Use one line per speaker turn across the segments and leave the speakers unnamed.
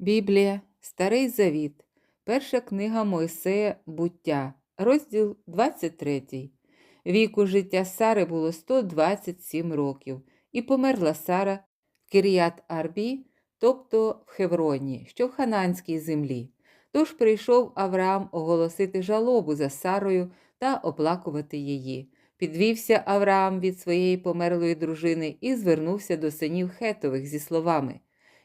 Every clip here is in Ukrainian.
Біблія, Старий Завіт, Перша книга Мойсея Буття, розділ 23. Віку життя Сари було 127 років, і померла Сара в Кір'ят Арбі, тобто в Хевроні, що в Хананській землі. Тож прийшов Авраам оголосити жалобу за Сарою та оплакувати її. Підвівся Авраам від своєї померлої дружини і звернувся до синів Хетових зі словами.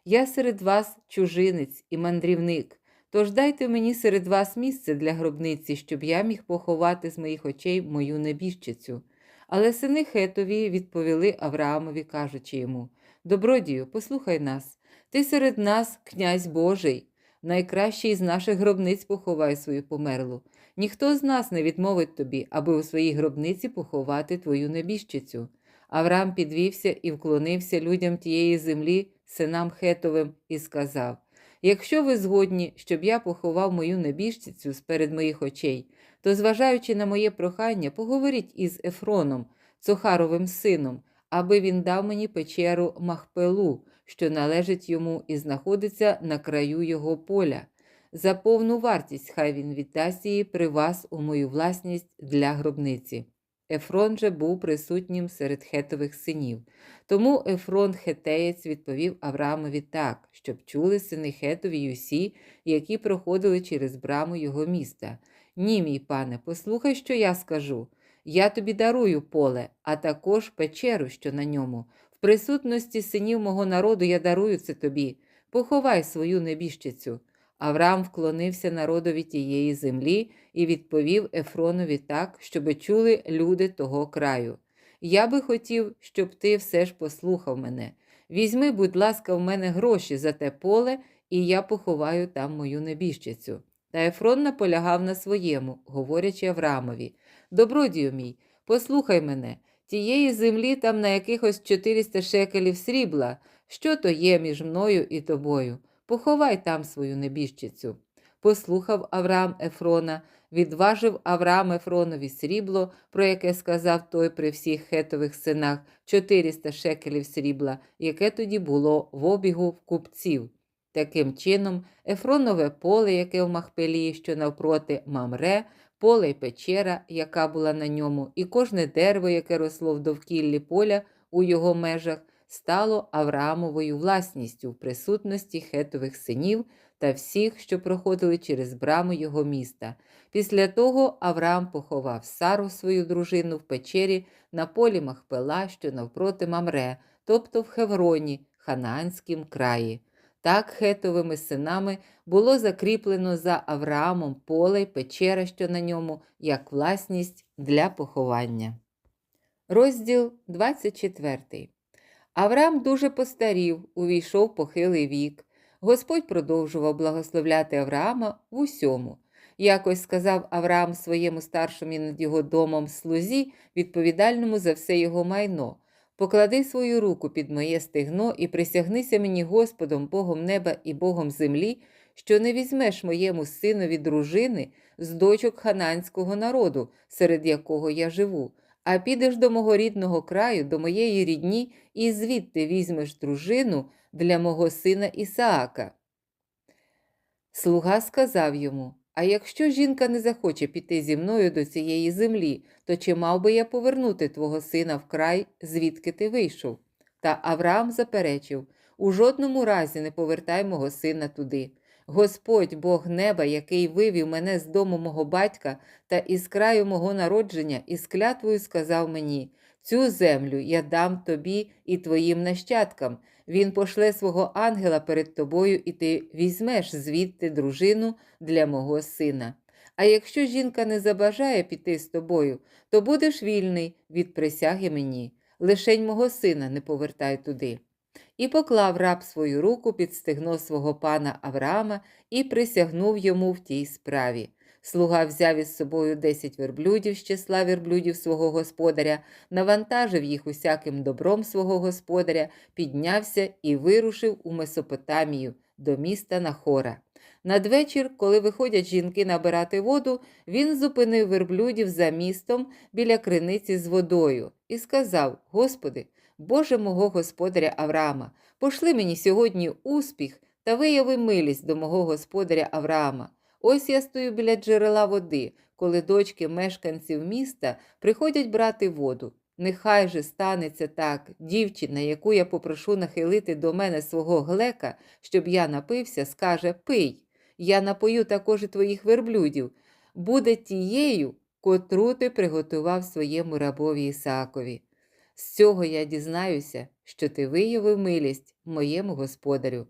Я серед вас чужинець і мандрівник, тож дайте мені серед вас місце для гробниці, щоб я міг поховати з моїх очей мою небіжчицю. Але сини Хетові відповіли Авраамові, кажучи йому: Добродію, послухай нас, ти серед нас, князь Божий, найкращий з наших гробниць поховай свою померлу. Ніхто з нас не відмовить тобі, аби у своїй гробниці поховати твою небіжчицю. Авраам підвівся і вклонився людям тієї землі, синам Хетовим, і сказав: Якщо ви згодні, щоб я поховав мою небіжчицю сперед моїх очей, то, зважаючи на моє прохання, поговоріть із Ефроном, Цохаровим сином, аби він дав мені печеру Махпелу, що належить йому і знаходиться на краю його поля. За повну вартість хай він віддасть її при вас у мою власність для гробниці. Ефрон же був присутнім серед хетових синів. Тому Ефрон хетеєць відповів Авраамові так, щоб чули сини Хетові й усі, які проходили через браму його міста. Ні, мій пане, послухай, що я скажу. Я тобі дарую поле, а також печеру, що на ньому. В присутності синів мого народу я дарую це тобі. Поховай свою небіжчицю. Авраам вклонився народові тієї землі і відповів Ефронові так, щоби чули люди того краю. Я би хотів, щоб ти все ж послухав мене. Візьми, будь ласка, в мене гроші за те поле, і я поховаю там мою небіжчицю. Та Ефрон наполягав на своєму, говорячи Авраамові Добродію мій, послухай мене, тієї землі там на якихось 400 шекелів срібла. Що то є між мною і тобою? Поховай там свою небіжчицю. Послухав Авраам Ефрона, відважив Авраам Ефронові срібло, про яке сказав той при всіх хетових синах 400 шекелів срібла, яке тоді було в обігу в купців. Таким чином, Ефронове поле, яке в Махпелії, що навпроти Мамре, поле й печера, яка була на ньому, і кожне дерево, яке росло в довкіллі поля у його межах, стало Авраамовою власністю в присутності хетових синів та всіх, що проходили через браму його міста. Після того Авраам поховав Сару, свою дружину, в печері на полі Махпела, що навпроти Мамре, тобто в Хевроні, Ханаанськім краї. Так хетовими синами було закріплено за Авраамом поле й печера, що на ньому, як власність для поховання. Розділ 24 Авраам дуже постарів, увійшов похилий вік. Господь продовжував благословляти Авраама в усьому. Якось сказав Авраам своєму старшому над його домом слузі, відповідальному за все його майно. Поклади свою руку під моє стегно і присягнися мені Господом, Богом неба і Богом землі, що не візьмеш моєму синові дружини з дочок хананського народу, серед якого я живу, а підеш до мого рідного краю, до моєї рідні, і звідти візьмеш дружину для мого сина Ісаака. Слуга сказав йому А якщо жінка не захоче піти зі мною до цієї землі, то чи мав би я повернути твого сина в край, звідки ти вийшов? Та Авраам заперечив у жодному разі не повертай мого сина туди. Господь, Бог неба, який вивів мене з дому мого батька та із краю мого народження, із клятвою сказав мені: Цю землю я дам тобі і твоїм нащадкам. Він пошле свого ангела перед тобою, і ти візьмеш звідти дружину для мого сина. А якщо жінка не забажає піти з тобою, то будеш вільний від присяги мені. Лишень мого сина не повертай туди. І поклав раб свою руку під стегно свого пана Авраама і присягнув йому в тій справі. Слуга взяв із собою десять верблюдів з числа верблюдів свого господаря, навантажив їх усяким добром свого господаря, піднявся і вирушив у Месопотамію до міста Нахора. Надвечір, коли виходять жінки набирати воду, він зупинив верблюдів за містом біля криниці з водою і сказав: Господи, Боже мого господаря Авраама, пошли мені сьогодні успіх та вияви милість до мого господаря Авраама. Ось я стою біля джерела води, коли дочки мешканців міста приходять брати воду. Нехай же станеться так, дівчина, яку я попрошу нахилити до мене свого глека, щоб я напився, скаже Пий, я напою також і твоїх верблюдів, буде тією, котру ти приготував своєму рабові Ісаакові. З цього я дізнаюся, що ти виявив милість моєму господарю.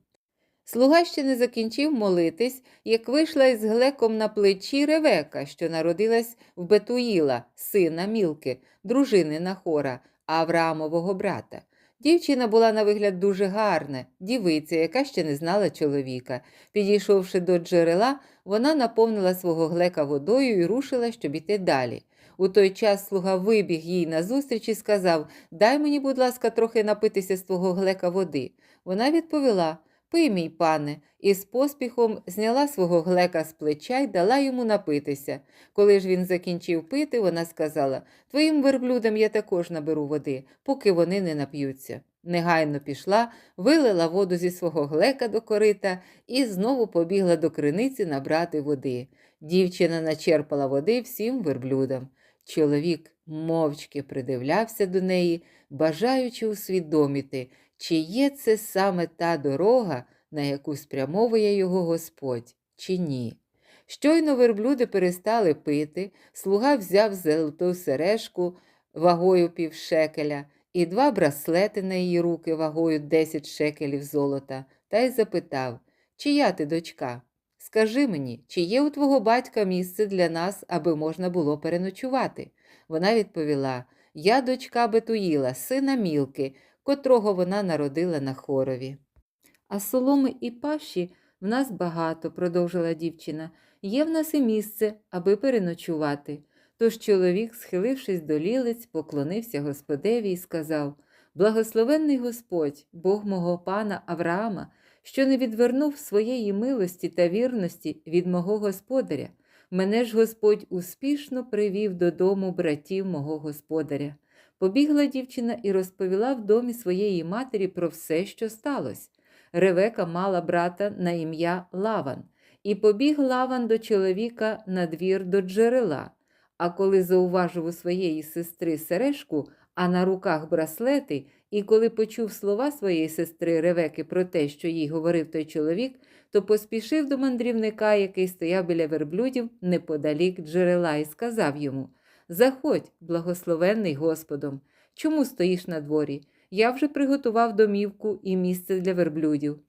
Слуга ще не закінчив молитись, як вийшла із глеком на плечі Ревека, що народилась в Бетуїла, сина Мілки, дружини Нахора, Авраамового брата. Дівчина була на вигляд дуже гарна, дівиця, яка ще не знала чоловіка. Підійшовши до джерела, вона наповнила свого глека водою і рушила, щоб іти далі. У той час слуга вибіг їй назустріч і сказав Дай мені, будь ласка, трохи напитися з твого глека води. Вона відповіла Пий, мій пане, і з поспіхом зняла свого глека з плеча й дала йому напитися. Коли ж він закінчив пити, вона сказала Твоїм верблюдам я також наберу води, поки вони не нап'ються. Негайно пішла, вилила воду зі свого глека до корита і знову побігла до криниці набрати води. Дівчина начерпала води всім верблюдам. Чоловік мовчки придивлявся до неї, бажаючи усвідомити, чи є це саме та дорога, на яку спрямовує його Господь, чи ні. Щойно верблюди перестали пити, слуга взяв золоту сережку вагою півшекеля і два браслети на її руки вагою 10 шекелів золота, та й запитав, чия ти дочка? Скажи мені, чи є у твого батька місце для нас, аби можна було переночувати? Вона відповіла Я дочка Бетуїла, сина Мілки, котрого вона народила на хорові. А соломи і паші в нас багато, продовжила дівчина. Є в нас і місце, аби переночувати. Тож чоловік, схилившись до лілиць, поклонився Господеві і сказав Благословенний Господь, Бог мого пана Авраама, що не відвернув своєї милості та вірності від мого господаря. Мене ж Господь успішно привів додому братів мого господаря. Побігла дівчина і розповіла в домі своєї матері про все, що сталося. Ревека мала брата на ім'я Лаван, і побіг Лаван до чоловіка на двір до джерела. А коли зауважив у своєї сестри сережку, а на руках браслети, і коли почув слова своєї сестри Ревеки про те, що їй говорив той чоловік, то поспішив до мандрівника, який стояв біля верблюдів неподалік джерела, і сказав йому Заходь, благословенний Господом, чому стоїш на дворі? Я вже приготував домівку і місце для верблюдів.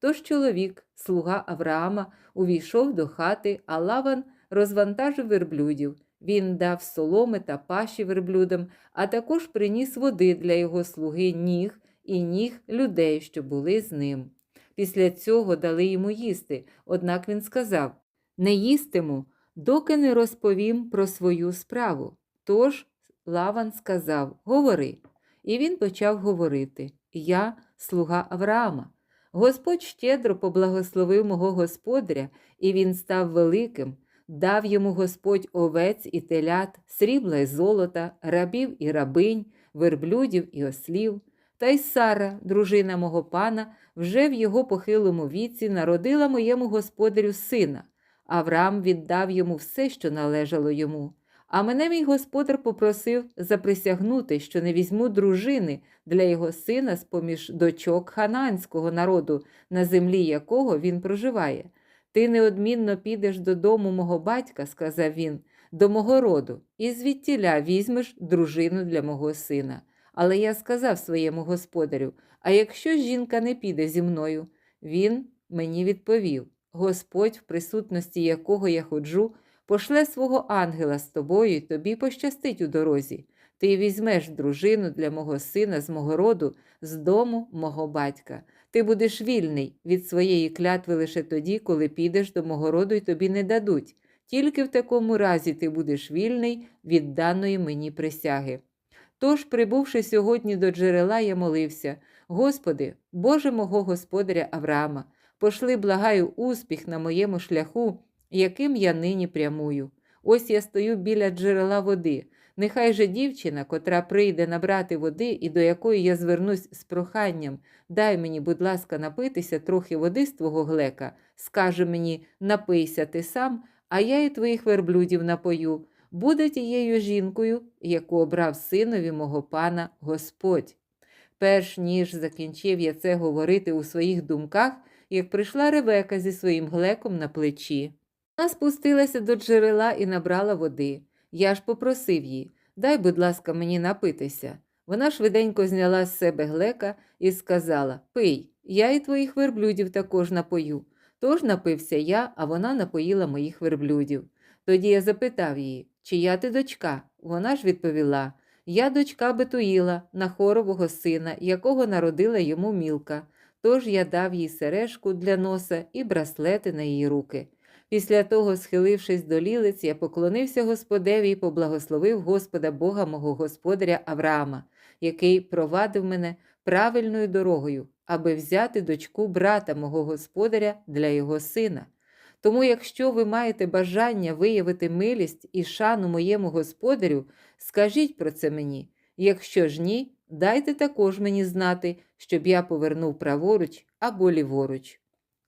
Тож чоловік, слуга Авраама, увійшов до хати, а лаван розвантажив верблюдів. Він дав соломи та паші верблюдам, а також приніс води для його слуги ніг і ніг людей, що були з ним. Після цього дали йому їсти, однак він сказав Не їстиму, доки не розповім про свою справу. Тож Лаван сказав Говори. І він почав говорити Я, слуга Авраама. Господь щедро поблагословив мого господаря, і він став великим, дав йому Господь овець і телят, срібла й золота, рабів і рабинь, верблюдів і ослів. Та й Сара, дружина мого пана, вже в його похилому віці народила моєму господарю сина. Авраам віддав йому все, що належало йому. А мене мій господар попросив заприсягнути, що не візьму дружини для його сина з поміж дочок хананського народу, на землі якого він проживає. Ти неодмінно підеш додому мого батька, сказав він, до мого роду, і звідтіля візьмеш дружину для мого сина. Але я сказав своєму господарю: а якщо жінка не піде зі мною, він мені відповів: Господь, в присутності якого я ходжу, пошле свого ангела з тобою, і тобі пощастить у дорозі. Ти візьмеш дружину для мого сина з мого роду, з дому мого батька. Ти будеш вільний від своєї клятви лише тоді, коли підеш до мого роду і тобі не дадуть. Тільки в такому разі ти будеш вільний від даної мені присяги. Тож, прибувши сьогодні до джерела, я молився Господи, Боже мого господаря Авраама, пошли, благаю, успіх на моєму шляху, яким я нині прямую. Ось я стою біля джерела води. Нехай же дівчина, котра прийде набрати води і до якої я звернусь з проханням, дай мені, будь ласка, напитися трохи води з твого глека, скаже мені напийся ти сам, а я і твоїх верблюдів напою, буде тією жінкою, яку обрав синові мого пана Господь. Перш ніж закінчив я це говорити у своїх думках, як прийшла Ревека зі своїм глеком на плечі. Вона спустилася до джерела і набрала води. Я ж попросив її дай, будь ласка, мені напитися. Вона швиденько зняла з себе глека і сказала Пий, я і твоїх верблюдів також напою. Тож напився я, а вона напоїла моїх верблюдів. Тоді я запитав її, чия ти дочка? Вона ж відповіла Я дочка Бетуїла, нахорового сина, якого народила йому мілка. Тож я дав їй сережку для носа і браслети на її руки. Після того, схилившись до лілиць, я поклонився Господеві і поблагословив Господа Бога мого господаря Авраама, який провадив мене правильною дорогою, аби взяти дочку брата мого господаря для його сина. Тому, якщо ви маєте бажання виявити милість і шану моєму господарю, скажіть про це мені. Якщо ж ні, дайте також мені знати, щоб я повернув праворуч або ліворуч.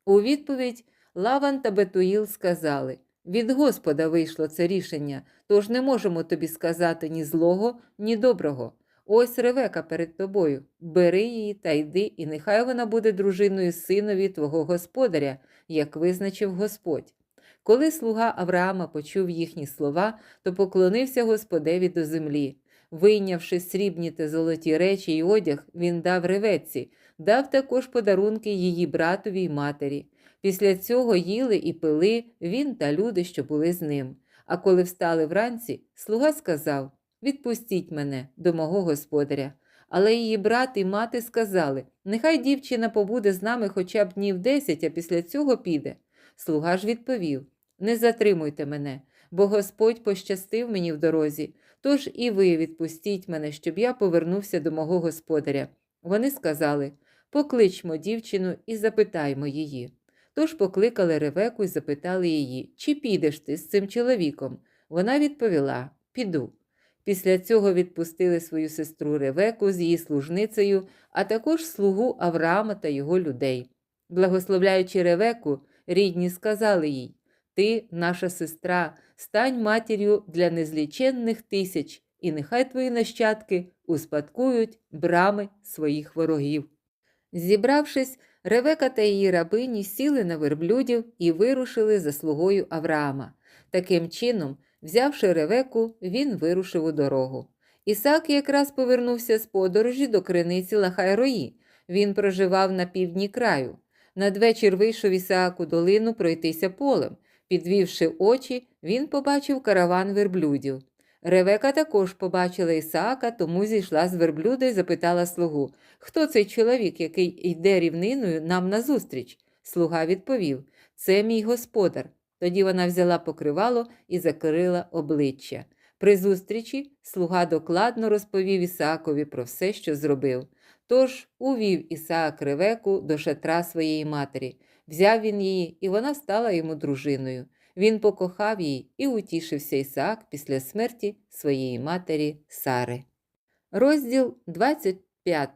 У відповідь Лаван та Бетуїл сказали від Господа вийшло це рішення, тож не можемо тобі сказати ні злого, ні доброго. Ось ревека перед тобою. Бери її та йди, і нехай вона буде дружиною синові твого господаря, як визначив Господь. Коли слуга Авраама почув їхні слова, то поклонився Господеві до землі. Вийнявши срібні та золоті речі й одяг, він дав ревеці, дав також подарунки її братові й матері. Після цього їли і пили він та люди, що були з ним. А коли встали вранці, слуга сказав Відпустіть мене до мого господаря. Але її брат і мати сказали Нехай дівчина побуде з нами хоча б днів десять, а після цього піде. Слуга ж відповів Не затримуйте мене, бо Господь пощастив мені в дорозі, тож і ви відпустіть мене, щоб я повернувся до мого господаря. Вони сказали Покличмо дівчину і запитаймо її. Тож покликали Ревеку і запитали її, чи підеш ти з цим чоловіком. Вона відповіла Піду. Після цього відпустили свою сестру Ревеку з її служницею, а також слугу Авраама та його людей. Благословляючи Ревеку, рідні сказали їй Ти, наша сестра, стань матір'ю для незліченних тисяч, і нехай твої нащадки успадкують брами своїх ворогів. Зібравшись, Ревека та її рабині сіли на верблюдів і вирушили за слугою Авраама. Таким чином, взявши Ревеку, він вирушив у дорогу. Ісак якраз повернувся з подорожі до криниці Лахайрої. Він проживав на півдні краю. Надвечір вийшов Ісаак у долину пройтися полем. Підвівши очі, він побачив караван верблюдів. Ревека також побачила Ісаака, тому зійшла з верблюда і запитала слугу Хто цей чоловік, який йде рівниною нам назустріч? Слуга відповів Це мій господар. Тоді вона взяла покривало і закрила обличчя. При зустрічі слуга докладно розповів Ісаакові про все, що зробив. Тож увів Ісаак Ревеку до шатра своєї матері. Взяв він її, і вона стала йому дружиною. Він покохав її і утішився Ісаак після смерті своєї матері Сари. Розділ 25.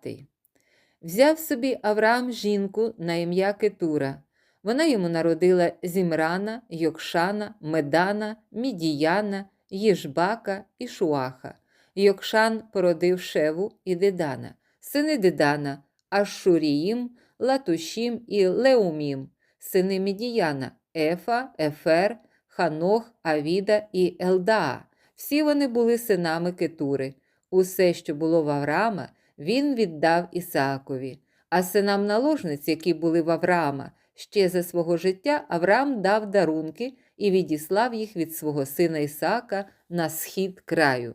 Взяв собі Авраам жінку на ім'я Кетура. Вона йому народила Зімрана, Йокшана, Медана, Мідіяна, Їжбака і Шуаха. Йокшан породив Шеву і Дедана, сини Дедана, Ашуріїм, Латушім і Леумім, сини Мідіяна, Ефа, Ефер, Ханох, Авіда і Елдаа. Всі вони були синами Кетури. Усе, що було в Авраама, він віддав Ісаакові. А синам наложниць, які були в Авраама, ще за свого життя Авраам дав дарунки і відіслав їх від свого сина Ісаака на схід краю.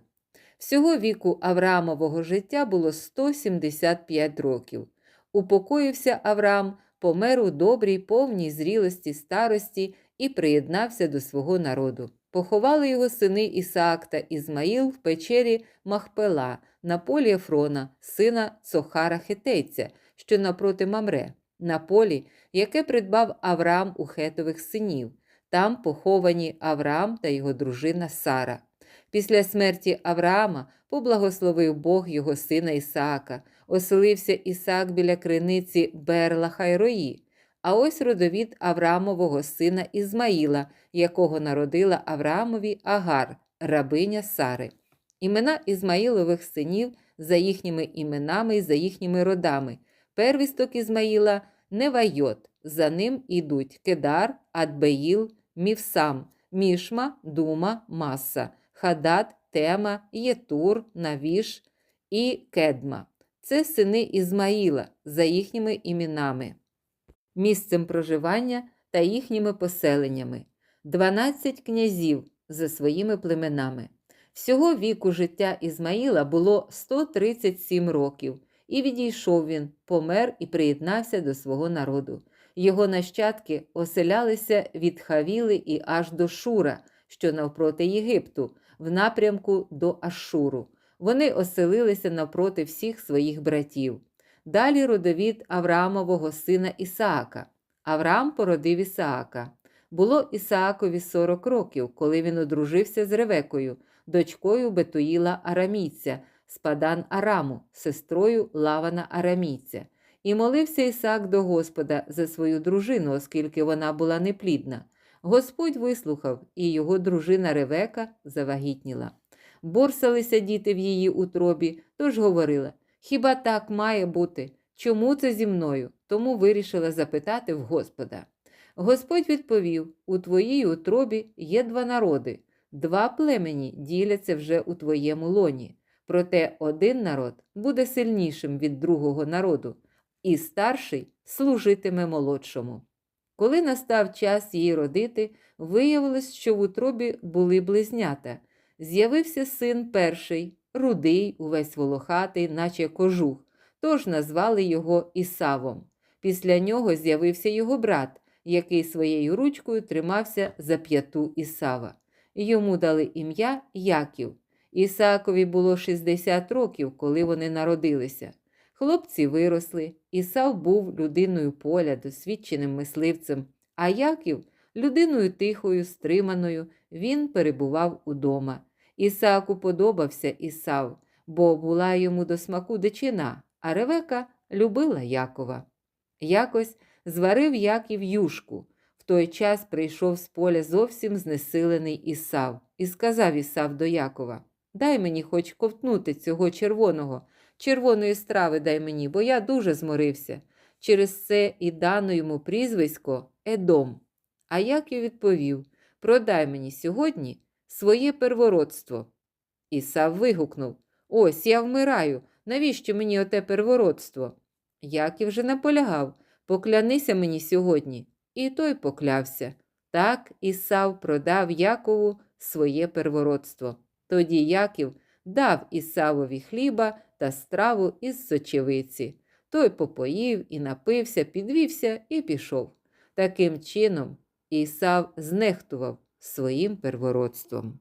Всього віку Авраамового життя було 175 років. Упокоївся Авраам, помер у добрій, повній зрілості старості і приєднався до свого народу. Поховали його сини Ісаак та Ізмаїл в печері Махпела на полі Ефрона, сина Цохара Хетейця, що напроти Мамре, на полі, яке придбав Авраам у хетових синів. Там поховані Авраам та його дружина Сара. Після смерті Авраама поблагословив Бог його сина Ісаака, оселився Ісаак біля криниці Берла Хайрої. А ось родовід Авраамового сина Ізмаїла, якого народила Авраамові Агар, рабиня Сари. Імена Ізмаїлових синів за їхніми іменами і за їхніми родами. Первісток Ізмаїла Невайот, за ним ідуть Кедар, Адбеїл, Мівсам, Мішма, Дума, Маса, Хадат, Тема, Єтур, Навіш і Кедма. Це сини Ізмаїла за їхніми іменами, місцем проживання та їхніми поселеннями, 12 князів за своїми племенами. Всього віку життя Ізмаїла було 137 років, і відійшов він, помер і приєднався до свого народу. Його нащадки оселялися від Хавіли і аж до Шура, що навпроти Єгипту, в напрямку до Ашуру. Вони оселилися навпроти всіх своїх братів. Далі родовід Авраамового сина Ісаака. Авраам породив Ісаака. Було Ісаакові 40 років, коли він одружився з Ревекою, дочкою Бетуїла Арамійця, з Падан Араму, сестрою Лавана Арамійця. І молився Ісаак до Господа за свою дружину, оскільки вона була неплідна. Господь вислухав, і його дружина Ревека завагітніла. Борсалися діти в її утробі, тож говорила: Хіба так має бути? Чому це зі мною? Тому вирішила запитати в Господа. Господь відповів: У твоїй утробі є два народи, два племені діляться вже у твоєму лоні. Проте один народ буде сильнішим від другого народу, і старший служитиме молодшому. Коли настав час її родити, виявилось, що в утробі були близнята. З'явився син перший, рудий, увесь волохатий, наче кожух, тож назвали його Ісавом. Після нього з'явився його брат, який своєю ручкою тримався за п'яту Ісава. Йому дали ім'я Яків. Ісаакові було 60 років, коли вони народилися. Хлопці виросли, Ісав був людиною поля, досвідченим мисливцем, а Яків людиною тихою, стриманою, він перебував удома. Ісааку подобався Ісав, бо була йому до смаку дичина, а Ревека любила Якова. Якось зварив Яків юшку. В той час прийшов з поля зовсім знесилений Ісав, і сказав Ісав до Якова: Дай мені хоч ковтнути цього червоного, червоної страви дай мені, бо я дуже зморився. Через це і дано йому прізвисько Едом. А Яків відповів: Продай мені сьогодні своє первородство. Ісав вигукнув: Ось я вмираю. Навіщо мені оте первородство? Яків же наполягав Поклянися мені сьогодні. І той поклявся. Так Ісав продав Якову своє первородство. Тоді Яків дав Ісавові хліба та страву із сочевиці. Той попоїв і напився, підвівся і пішов. Таким чином Ісав знехтував своїм первородством.